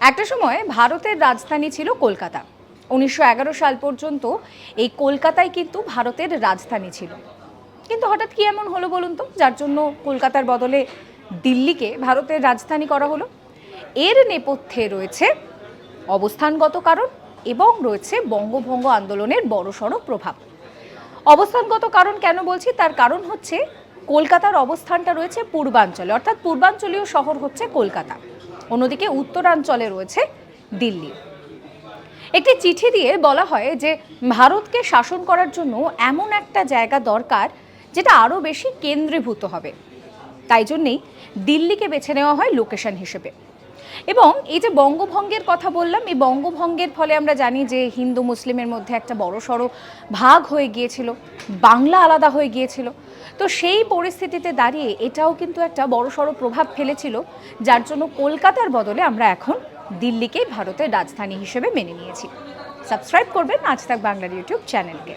একটা সময় ভারতের রাজধানী ছিল কলকাতা। উনিশশো এগারো সাল পর্যন্ত এই কলকাতায় কিন্তু ভারতের রাজধানী ছিল। কিন্তু হঠাৎ কি এমন হলো বলুন তো? যার জন্য কলকাতার বদলে দিল্লিকে ভারতের রাজধানী করা হলো। এর নেপথ্যে রয়েছে অবস্থানগত কারণ এবং রয়েছে বঙ্গভঙ্গ আন্দোলনের বড়সড় প্রভাব। অবস্থানগত কারণ কেন বলছি? তার কারণ হচ্ছে কলকাতার অবস্থানটা রয়েছে পূর্বাঞ্চলে। অর্থাৎ পূর্বাঞ্চলীয় শহর হচ্ছে কলকাতা। অন্যদিকে উত্তরাঞ্চলে রয়েছে দিল্লি। একটি চিঠি দিয়ে বলা হয় যে, ভারতকে শাসন করার জন্য এমন একটা জায়গা দরকার যেটা আরও বেশি কেন্দ্রীভূত হবে। তাই জন্যেই দিল্লিকে বেছে নেওয়া হয় লোকেশন হিসেবে। এবং এই যে বঙ্গভঙ্গের কথা বললাম, এই বঙ্গভঙ্গের ফলে আমরা জানি যে হিন্দু মুসলিমের মধ্যে একটা বড় সড়ো ভাগ হয়ে গিয়েছিল, বাংলা আলাদা হয়ে গিয়েছিল। তো সেই পরিস্থিতিতে দাঁড়িয়ে এটাও কিন্তু একটা বড় সড়ো প্রভাব ফেলেছিল, যার জন্য কলকাতার বদলে আমরা এখন দিল্লিকেই ভারতের রাজধানী হিসেবে মেনে নিয়েছি। সাবস্ক্রাইব করবেন আজ তাক বাংলার ইউটিউব চ্যানেলকে।